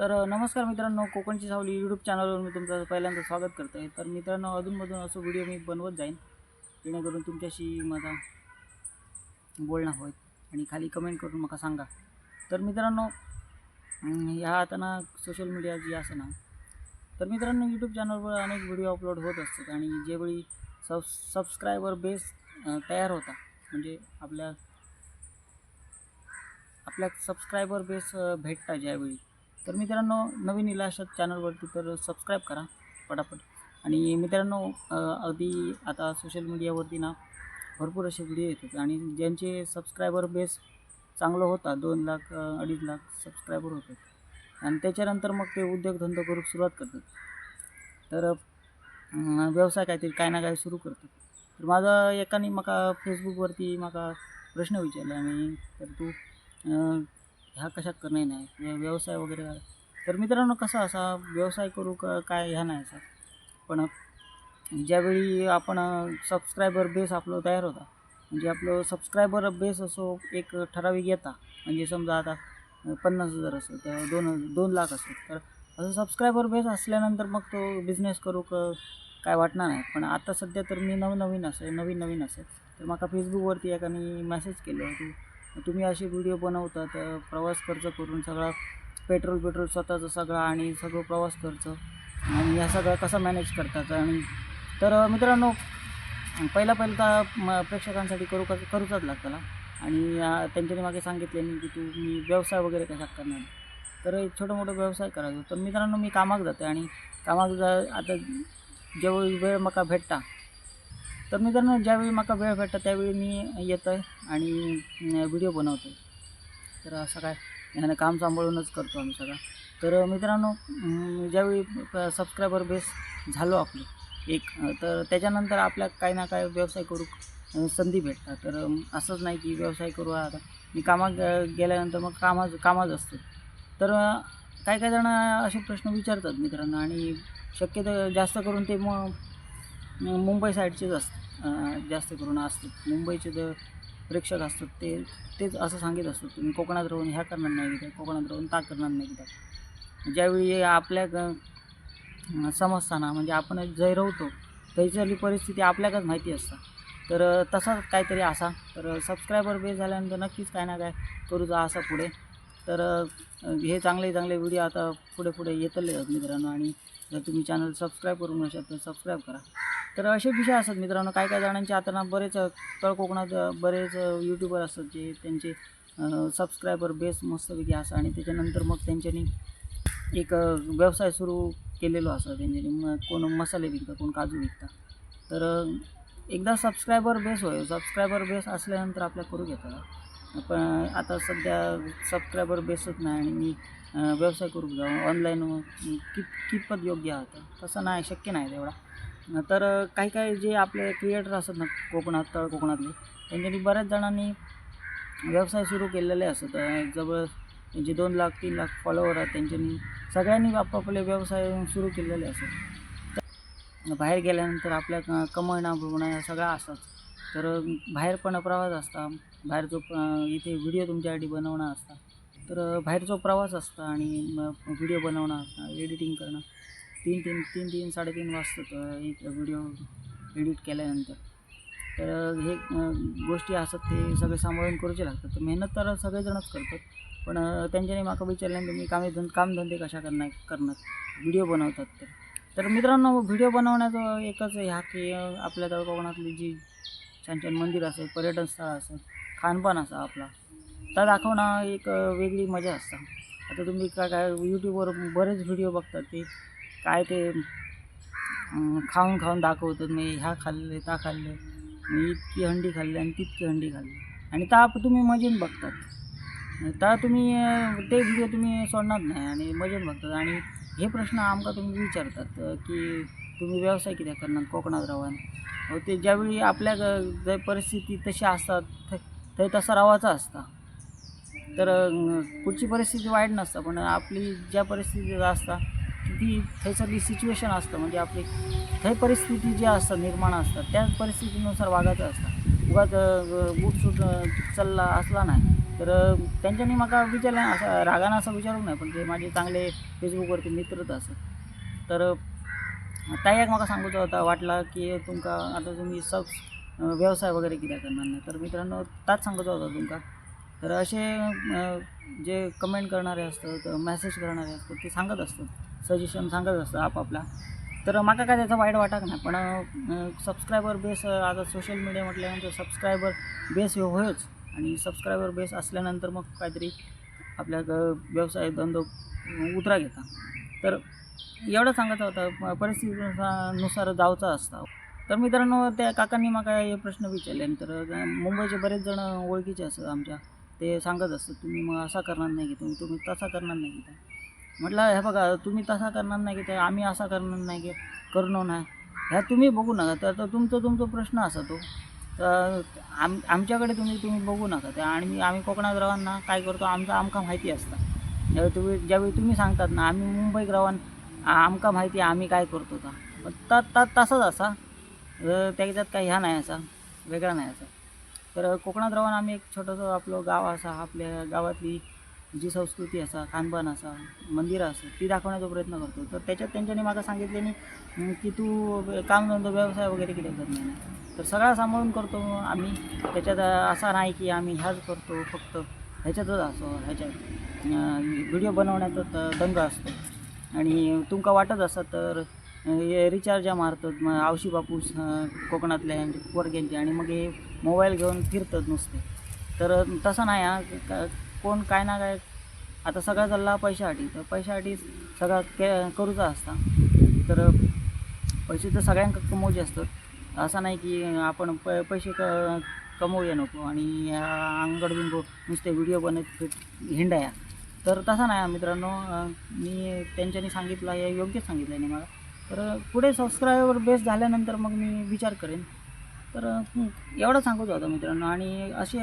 तर नमस्कार मित्रांनो कोकणची सावली यूट्यूब चॅनलवर मी तुमचं पहिल्यांदा स्वागत करतो आहे तर मित्रांनो अधूनमधून असं व्हिडिओ मी बनवत जाईन. जेणेकरून तुमच्याशी माझा बोलणं होईल आणि खाली कमेंट करून मला सांगा. तर मित्रांनो ह्या आता ना सोशल मीडिया जी असं ना तर मित्रांनो यूट्यूब चॅनलवर अनेक व्हिडिओ अपलोड होत असतात आणि ज्यावेळी सब सबस्क्रायबर बेस तयार होता म्हणजे आपल्या आपल्या सबस्क्रायबर बेस भेटता ज्यावेळी तर मित्रांनो नवीन इलाशात चॅनलवरती तर सबस्क्राईब करा पटापट. आणि मित्रांनो अगदी आता सोशल मीडियावरती ना भरपूर असे व्हिडिओ येतात. आणि ज्यांचे सबस्क्रायबर बेस चांगलं होता दोन लाख अडीच लाख सबस्क्रायबर होतात आणि त्याच्यानंतर मग ते उद्योगधंदा करू सुरुवात करतात. तर व्यवसाय काहीतरी काय ना काय सुरू करतात. तर माझा एकाने मका फेसबुकवरती मका प्रश्न विचारला आणि तर तू ह्या कशात करणं नाही व्य- व्यवसाय वगैरे तर मित्रांनो कसा असा व्यवसाय करू का काय ह्या नाही असा. पण ज्यावेळी आपण सबस्क्रायबर बेस आपलं तयार होता म्हणजे आपलं सबस्क्रायबर बेस असो एक ठराविक येता. म्हणजे समजा आता पन्नास हजार असो तर दोन दोन लाख असो. तर असं सबस्क्रायबर बेस असल्यानंतर मग तो बिझनेस करू का काय वाटणार नाही. पण आता सध्या तर मी नवनवीन असेल नवीन नवीन असेल तर मला फेसबुकवरती एकाने मेसेज केलं की तुम्ही असे व्हिडिओ बनवतात तर प्रवास खर्च करून सगळा पेट्रोल पेट्रोल स्वतःचं सगळं आणि सगळं प्रवास खर्च. आणि ह्या सगळं कसं मॅनेज करतात आणि तर मित्रांनो पहिला पहिला तर म प्रेक्षकांसाठी करू क करूचाच लागतं ना आणि त्यांच्याने त्यांच्यानी मागे सांगितले मी की तू मी व्यवसाय वगैरे कसा करणार? तर एक छोटं मोठं व्यवसाय करायचं. तर मित्रांनो मी कामाक जाते आणि कामाक जा आता जेवढी वेळ मका भेटता तर मित्रांनो ज्यावेळी मला वेळ भेटतं त्यावेळी मी येतो आहे आणि व्हिडिओ बनवतो तर असं काय ह्यानं काम सांभाळूनच करतो आम्ही सगळं. तर मित्रांनो ज्यावेळी सबस्क्रायबर बेस झालो आपलं एक तर त्याच्यानंतर आपल्या काही ना काय व्यवसाय करू संधी भेटतात. तर असंच नाही की व्यवसाय करू आता मी कामात गेल्यानंतर मग कामाच कामाच असतो. तर काही काही जण असे प्रश्न विचारतात मित्रांनो आणि शक्यतो जास्त करून ते मग मुंबई साईडचेच असतात. जास्त करून असतात. मुंबईचे जे प्रेक्षक असतात ते तेच असं सांगित असतात. तुम्ही कोकणात राहून ह्या करणार नाही किंवा कोकणात राहून ता करणार नाही किंवा ज्यावेळी आपल्या ग- समजताना म्हणजे आपण जय राहतो त्याच्याली परिस्थिती आपल्याकच माहिती असतं तर तसाच काहीतरी असा. तर सबस्क्रायबर बेस झाल्यानंतर नक्कीच काय ना काय करू जा असा पुढे. तर हे चांगले चांगले व्हिडिओ आता पुढे पुढे येतले आहेत मित्रांनो. आणि जर तुम्ही चॅनल सबस्क्राईब करून नसाल तर सबस्क्राईब करा. तर असे विषय असतात मित्रांनो. काय काय जणांचे आता ना बरेच तळ कोकणात बरेच यूट्यूबर असतात जे त्यांचे सबस्क्रायबर बेस मस्तपैकी असं आणि त्याच्यानंतर मग त्यांच्यानी एक व्यवसाय सुरू केलेलो असं त्यांच्यानी. मग कोण मसाले विकतं कोण काजू विकतं. तर एकदा सबस्क्रायबर बेस होय. सबस्क्रायबर बेस असल्यानंतर आपल्या करू घेतात. पण आता सध्या सबस्क्रायबर बेसच नाही आणि मी व्यवसाय करू जाऊ. ऑनलाईन कित कितपत योग्य आहे तसं नाही शक्य नाही तेवढा. तर काही काही जे आपले क्रिएटर असतात ना कोकणात तळ कोकणातले त्यांच्यानी बऱ्याच जणांनी व्यवसाय सुरू केलेले असतात. जवळ त्यांचे दोन लाख तीन लाख फॉलोवर आहेत त्यांच्यानी सगळ्यांनी आपापले व्यवसाय सुरू केलेले असतात. तर बाहेर गेल्यानंतर आपल्या क- कमवणं भुगणं या सगळ्या असतात. तर बाहेर पण प्रवास असता. बाहेरचं जो इथे व्हिडिओ तुमच्यासाठी बनवणं असता. तर बाहेरचा प्रवास असता आणि मग व्हिडिओ बनवणं असता एडिटिंग करणं. तीन तीन तीन तीन साडेतीन वाजता एक व्हिडिओ एडिट केल्यानंतर. तर हे गोष्टी असतात ते सगळे सांभाळून करूचे लागतात. तर मेहनत तर सगळेजणच करतात. पण त्यांच्याने त्यांच्यानी माका विचारल्यानंतर मी कामे धन कामधंदे कशा करणार करणार? व्हिडिओ बनवतात तर तर मित्रांनो व्हिडिओ बनवण्याचं एकच ह्या की आपल्या तळ कोकणातली जी छान छान मंदिर असेल पर्यटन स्थळ असेल खानपान असं आपला तर दाखवणं एक वेगळी मजा असतं. आता तुम्ही काय काय यूट्यूबवर बरेच व्हिडिओ बघतात ते. काय ते खाऊन खाऊन दाखवतात मी ह्या खाल्ले ता खाल्ले. मी इतकी हंडी खाल्ली आणि तितकी हंडी खाल्ली. आणि ता तुम्ही मजेन बघतात. ता तुम्ही ते व्हिडिओ तुम्ही सोडणार नाही आणि मजेन बघतात. आणि हे प्रश्न आमका तुम्ही विचारतात की तुम्ही व्यवसाय किती करणार? कोकणात राहून. ते ज्यावेळी आपल्या जर परिस्थिती तशी असतात तर तसा रावाचा असता. तर कुठची पुढची परिस्थिती वाईट नसतं पण आपली ज्या परिस्थितीत असता ती थंयसरली सिच्युएशन असतं. म्हणजे आपली थंय परिस्थिती जी असतात निर्माण असतात त्या परिस्थितीनुसार वागायचं असतं. उगाच बूट सूट चालला असला नाही तर त्यांच्यानी म्हाका विचारलं असं रागानं असं विचारूंक नाही पण ते माझे चांगले फेसबुकवरती मित्रच असत तर अ, ताई एक म्हाका सांगूचो होता वाटला की तुमकां आतां तुमी सब व्यवसाय वगैरे कित्याक करणार नाही. तर मित्रांनो ताच सांगूचो होता तुमकां. तर असे जे कमेंट करणारे असतात मेसेज करणारे असतात ते सांगत असतात. सजेशन सांगत असतं आपापला. तर म्हाका काय त्याचा वाईट वाटाक ना पण सबस्क्रायबर बेस आता सोशल मीडिया म्हटल्यानंतर सबस्क्रायबर बेस ह्यो होयोच. आणि सबस्क्रायबर बेस असल्यानंतर मग काहीतरी आपल्या व्यवसाय धंदो उतरा घेता. तर एवढं सांगायचं होतं परिस्थितीनुसार नुसार जावचं असतं. तर मित्रांनो त्या काकांनी म्हाका हे प्रश्न विचारले. तर मुंबईचे बरेच जण ओळखीचे असतात आमच्या. ते सांगत असतात तुम्ही मग असा करणार नाही की तुम्ही तुम्ही तसा करणार नाही की म्हटलं हे बघा तुम्ही तसा करणार नाही की ते आम्ही असा करणार नाही की करणार नाही. ह्या तुम्ही बघू नका. तर तर तुमचं तुमचा प्रश्न असा तो. तर आम आमच्याकडे तुम्ही तुम्ही बघू नका. त्या आणि आम्ही कोकणात रावांना काय करतो आमचं आमका माहिती असतं. ज्यावेळी तुम्ही ज्यावेळी तुम्ही सांगतात ना आम्ही मुंबईत रावान आमका माहिती आहे आम्ही काय करतो का ता त असा. त्याच्यात काही ह्या नाही असा वेगळा नाही असा. तर कोकणात राहून आम्ही एक छोटंसं आपलं गाव असा आपल्या गावातली जी संस्कृती असा खानपान असा मंदिरं असं ती दाखवण्याचा प्रयत्न करतो. तर त्याच्यात त्यांच्यानी मला सांगितले की तू कामधंदो व्यवसाय वगैरे किती करत नाही. तर सगळा सांभाळून करतो आम्ही. त्याच्यात असा नाही की आम्ही ह्याच करतो फक्त ह्याच्यातच असो ह्याच्यात. व्हिडिओ बनवण्यातच दंग असतो. आणि तुमका वाटत असत तर हे रिचार्जा मारतात मग आवशी बापूस कोकणातल्या ह्यांचे पोरग्यांचे आणि मग हे मोबाईल घेऊन फिरतात नुसते. तर तसं नाही हा. कोण काय ना काय आता सगळा चालला पैशासाठी तर पैशासाठी सगळा के करूचा असता. तर पैसे तर सगळ्यांक कमवचे असतात. असं नाही की आपण प पैसे क कमवूया नको आणि अंगड बिंगो नुसते व्हिडिओ बनत हिंडाया. तर तसा नाही हा मित्रांनो मी त्यांच्यानी सांगितलं हे योग्य सांगितलं आहे मला. तर पुढे सबस्क्रायबर बेस झाल्यानंतर मग मी विचार करेन. तर एवढं सांगत होतं मित्रांनो. आणि असे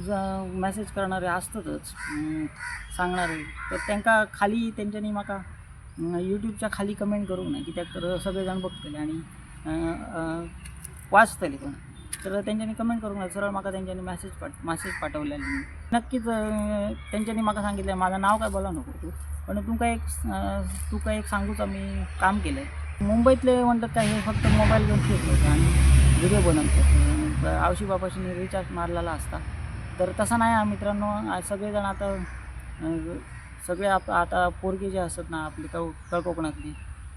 मेसेज करणारे असतातच. सांगणारे. तर त्यांका खाली त्यांच्यानी म्हाका यूट्यूबच्या खाली कमेंट करूंक ना कित्याक तर सगळेजण बघतले आणि वाचतले पण. तर त्यांच्यानी कमेंट करूंक ना सरळ म्हाका त्यांच्यानी मेसेज पाठ मेसेज पाठवलेले नक्कीच त्यांच्यानी म्हाका सांगितलं माझं नाव काय बोला नको तू. पण तुमका एक तुका एक सांगूचा मी काम केलं आहे मुंबईतले म्हणतात काय हे फक्त मोबाईल घेऊन फिरतात आणि व्हिडिओ बनवतात. आवशी बापाशी रिचार्ज मारलेला असता. तर तसं नाही हा मित्रांनो सगळेजण आता सगळे आप आता पोरगे जे असतात ना आपले कळ तळकोकणातली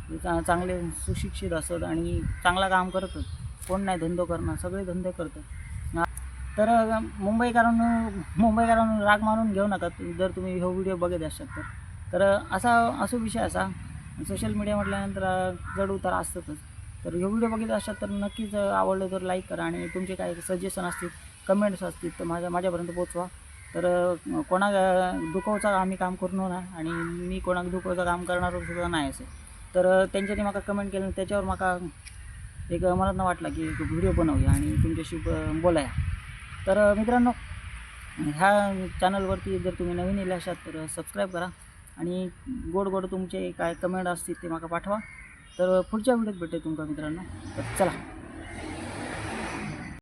ते चा चांगले सुशिक्षित असत आणि चांगला काम करतात. कोण नाही धंदो करणार सगळे धंदे करतात. तर अ, मुंबईकरांनो मुंबईकरांनो राग मारून घेऊ नका जर तुम्ही हा व्हिडिओ बघत असाल तर. तर असा असो विषय असा सोशल मीडिया म्हटल्यानंतर अ, उतार असतातच. तर हे व्हिडिओ बघित असाल तर नक्कीच आवडलं तर लाईक करा आणि तुमचे काही सजेशन असतील कमेंट्स असतील तर माझ्या माझ्यापर्यंत पोचवा तर कोणा दुखवचा आम्ही काम करू ना आणि मी कोणाक दुखवचं काम करणार सुद्धा नाही असे. तर त्यांच्यानी मला कमेंट केलं त्याच्यावर मला एक मनात वाटलं की एक व्हिडिओ बनवूया आणि तुमच्याशी बोलाया. तर मित्रांनो ह्या चॅनलवरती जर तुम्ही नवीन येले असाल तर सबस्क्राईब करा आणि गोड गोड तुमचे काय कमेंट असतील ते मला पाठवा. तर पुढच्या व्हिडिओत भेटेल तुमका मित्रांनो. तर चला.